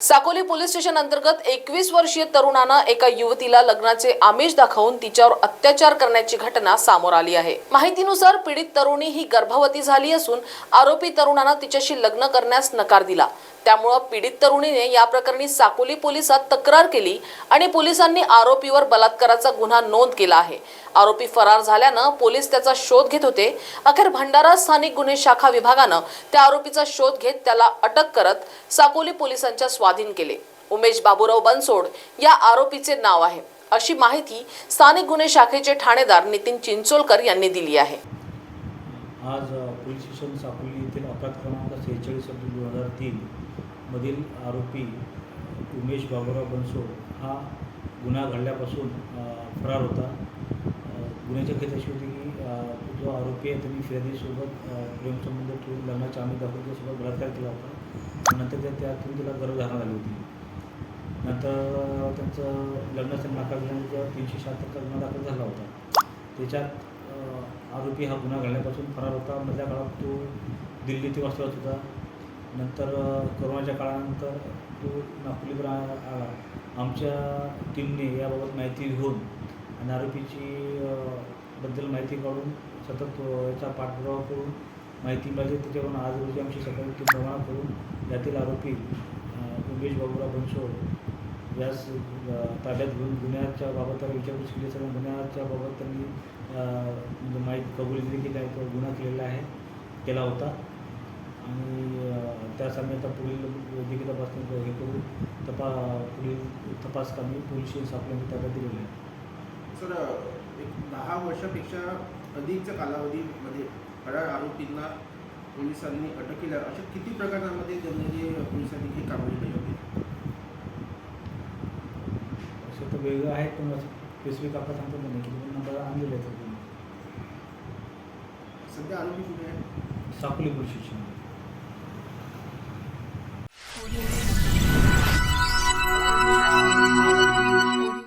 Sakoli police station अंतर्गत एकवीस वर्षीय तरुणानं एका युवतीला लग्नाचे आमिष दाखवून तिच्यावर अत्याचार करण्याची घटना समोर आली आहे. माहितीनुसार पीडित तरुणी ही गर्भवती झाली असून आरोपी तरुणानं तिच्याशी लग्न करण्यास नकार दिला. त्यामुळं पीडित तरुणीने या प्रकरणी साकोली पोलिसात तक्रार केली आणि पोलिसांनी आरोपीवर बलात्काराचा गुन्हा नोंद केला आहे. आरोपी फरार झाल्यानं पोलीस त्याचा शोध घेत होते. अखेर भंडारा स्थानिक गुन्हे शाखा विभागानं त्या आरोपीचा शोध घेत त्याला अटक करत साकोली पोलिसांच्या स्वाधीन केले. उमेश बाबूराव बनसोड या आरोपीचे नाव आहे. अशी माहिती स्थानिक गुन्हे शाखेचे ठाणेदार नितीन चिंचोलकर यांनी दिली आहे. आज पोलीस स्टेशन साकोली येथील अपराध क्रमांक सेहेचाळीस दोन हजार तीनमधील आरोपी उमेश बाबूराव बनसो हा गुन्हा घडल्यापासून फरार होता. गुन्ह्याच्या गुन्ह्याची खेत अशी होती की जो आरोपी आहे त्यांनी फिर्यादीसोबत प्रेमसंबंध ठेवून लग्नाच्या आम्ही दाखवून त्यासोबत बलात्कार केला होता. नंतर त्या त्यातून तिला गर्भधारणा झाली होती. नंतर त्यांचं लग्नाचा नकार झाल्यानंतर तीनशे शहात्तर गुन्हा दाखल झाला होता. त्याच्यात आरोपी हा गुन्हा घडल्यापासून फरार होता. मधल्या काळात तो दिल्ली ते वास्तव्यात होता. नंतर कोरोनाच्या काळानंतर तो नागपूरवर आला. आमच्या टीमने याबाबत माहिती घेऊन आणि आरोपीची बद्दल माहिती काढून सतत याचा पाठपुरावा करून माहिती मिळाली. त्याच्यावरून आज रोजी आमची सकाळी टीम रवाना करून यातील आरोपी उमेश बाबूराव बनसोड यास ताब्यात घेऊन गुन्ह्याच्या बाबत विचारपूस केली. सगळ्या बाबत त्यांनी म्हणजे माहिती कबूल दिली की काय तो गुन्हा केलेला आहे केला होता. आणि अ, त्यास आम्ही आता पुढील वैद्यकीय तपासणी हे करून तपा पुढील तपास कामी पोलीस सापड्यांच्या ताब्यात दिलेलं आहे. सर एक दहा वर्षापेक्षा अधिकच्या कालावधीमध्ये फरार आरोपींना पोलिसांनी अटक केल्या अशा किती प्रकरणांमध्ये त्यांनी पोलिसांनी ही कारवाई केली होती? असं तर वेगळं आहे पण स्पेसिफिक आपला सांगतो नाही की नंबर आणलेले आहेत. सध्या आरोपी कुठे आहे साकोली पोलीस स्टेशन